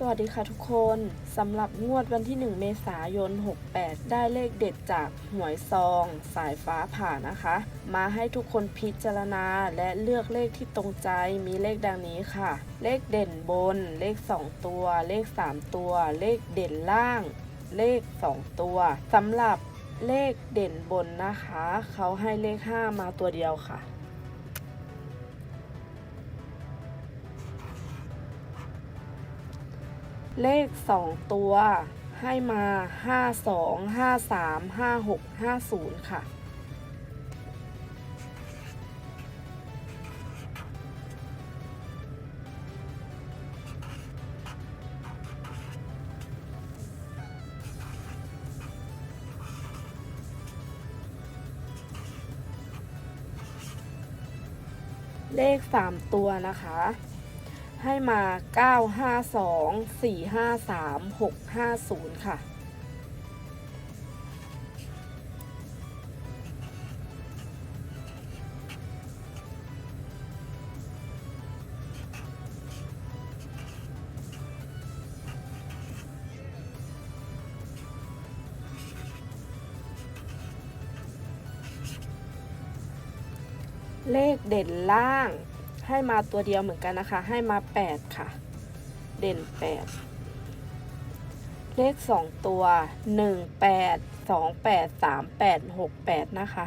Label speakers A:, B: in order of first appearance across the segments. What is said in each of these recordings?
A: สวัสดีค่ะทุกคนสำหรับงวดวันที่ 1 เมษายน 68 ได้เลขเด็ดจากหวยซอง สายฟ้าผ่านะคะ มาให้ทุกคนพิจารณาและเลือกเลขที่ตรงใจมีเลขดังนี้ค่ะ เลขเด่นบน เลข 2 ตัว เลข 3 ตัว เลขเด่นล่าง เลข 2 ตัวสำหรับเลขเด่นบนนะคะ เขาให้เลข 5 มาตัวเดียวค่ะ เลข 2 ตัวให้มา 5 2 5 3 5 6 5 0 ค่ะ เลข 3 ตัวนะคะ ให้มา 952 453 650 ค่ะ เลขเด่นล่าง ให้มาตัวเดียวเหมือนกันนะคะ ให้มา 8 ค่ะ เด่น 8 เลข 2 ตัว 1 8 2 8 3 8 6 8 นะคะ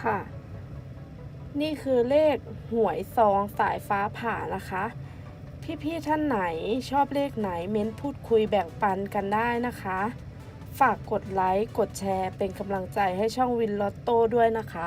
A: ค่ะ นี่คือเลขหวยซองสายฟ้าผ่านะคะ พี่ๆท่านไหนชอบเลขไหนเม้นพูดคุยแบ่งปันกันได้นะคะ ฝากกดไลค์ กดแชร์เป็นกำลังใจให้ช่องวินลอตโต้ด้วยนะคะ